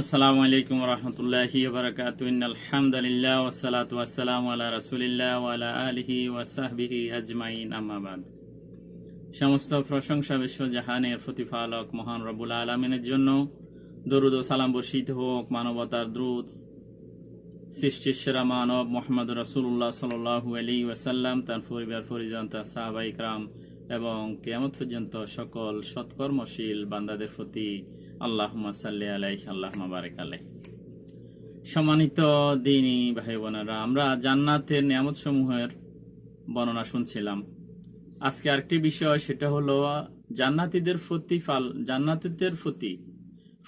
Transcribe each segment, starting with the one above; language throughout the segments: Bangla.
আসসালামু আলাইকুম রহমতুল্লাহি আলহামদুলিল্লাহ ওয়াসসালাতু ওয়াসসালামু আলা রাসূলিল্লাহ আলা আলিহি ওয়া সাহবিহি আজমাইন, আম্মা বাদ। সমস্ত প্রশংসা বিশ্বজাহানের প্রতিপালক মহান রব্বুল আলমিনের জন্য দরুদ ও সালাম বর্ষিত হোক, মানবতার দ্রুত সৃষ্টির সেরা মানব মোহাম্মদ রসুল্লাহ সাল্লাহু আলী ওয়াসাল্লাম, তার পরিবার, পরিজন, তার সাহাবাইকরাম এবং কেয়ামত পর্যন্ত সকল সৎকর্মশীল বান্দাদের প্রতি আল্লাহ সাল্লি আলাই আল্লাহ বারেক আলাই সম্মানিত দিনী ভাই বোনেরা আমরা জান্নাতের বর্ণনা শুনছিলাম। আজকে আরেকটি বিষয়, সেটা হলো জান্নাতীদের জান্নাতীদের প্রতি,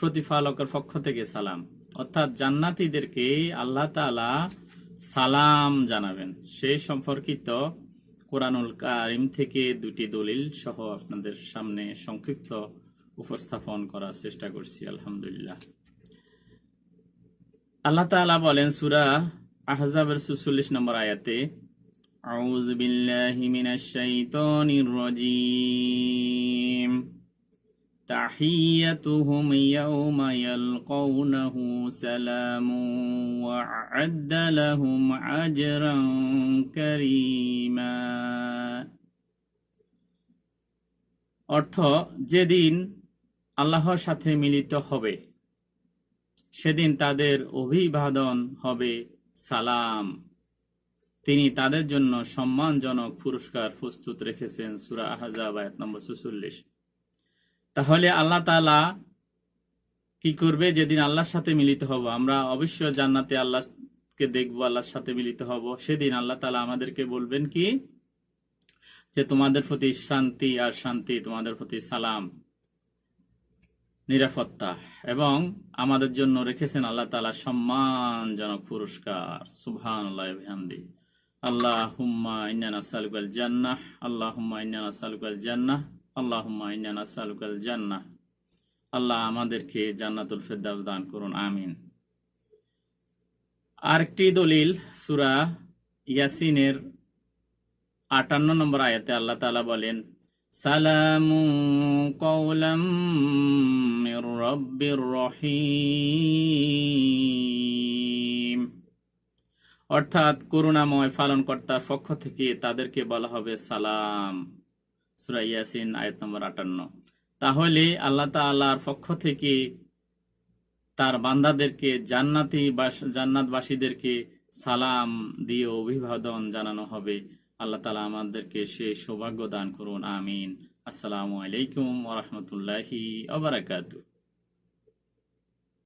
প্রতিফালকের পক্ষ থেকে সালাম। অর্থাৎ জান্নাতীদেরকে আল্লাহ তাআলা সালাম জানাবেন। সেই সম্পর্কিত কোরআনুল কারিম থেকে দুটি দলিল সহ আপনাদের সামনে সংক্ষিপ্ত উপস্থাপন করার চেষ্টা করছি আলহামদুলিল্লাহ আল্লাহ তাআলা বলেন সূরা আহজাবের 46 নম্বর আয়াতে আউযু বিল্লাহি মিনাশ শাইতানির রাজীম تحيتهم يوم يلقونه سلام وأعد لهم أجرا كريما অর্থ যেদিন আল্লাহর সাথে মিলিত হবে। সেদিন তাদের অভিবাদন হবে সালাম। তিনি তাদের জন্য সম্মানজনক পুরস্কার প্রস্তুত রেখেছেন, সুরা আহজাব, আয়াত নম্বর সুচল্লিশ তাহলে আল্লাহ তালা কি করবে? যেদিন আল্লাহর সাথে মিলিত হব, আমরা অবশ্য জান্নাতে আল্লাহকে দেখব, আল্লাহর সাথে মিলিত হব। সেদিন আল্লাহ তালা আমাদেরকে বলবেন কি? যে তোমাদের প্রতি শান্তি আর শান্তি, তোমাদের প্রতি সালাম। নিরাপত্তা এবং আমাদের জন্য রেখেছেন আল্লাহ তালা সম্মানজনক পুরস্কার। সুবহান আল্লাহ আল্লাহ হুম্মা ইন্নানা সালুকাল জান্নাহ আল্লাহ হুম্মা ইন্নানা সালুকাল জান্নাহ আল্লাহ হুম্মা ইন্না নাসআলুকাল জান্নাহ আল্লাহ আমাদেরকে জান্নাতুল ফেরদাউস দান করুন, আমিন। আরেকটি দলিল সূরা ইয়াসিনের আটান্ন নম্বর আয়াতে আল্লাহ তাআলা বলেন সালামু কওলাম মির রাব্বির রহিম। অর্থাৎ করুণাময় পালনকর্তার পক্ষ থেকে তাদেরকে বলা হবে সালাম। সুরা ইয়াসিন, আয়াত নম্বর আটান্ন। তাহলে আল্লাহ তাআলার পক্ষ থেকে তার বান্দাদেরকে জান্নাতি বাস, জান্নাতবাসীদেরকে সালাম দিয়ে অভিবাদন জানানো হবে। আল্লাহ তালা আমাদেরকে সে সৌভাগ্য দান করুন আমিন। আসসালামু আলাইকুম ওরহমতুল্লাহি আবরাকাতু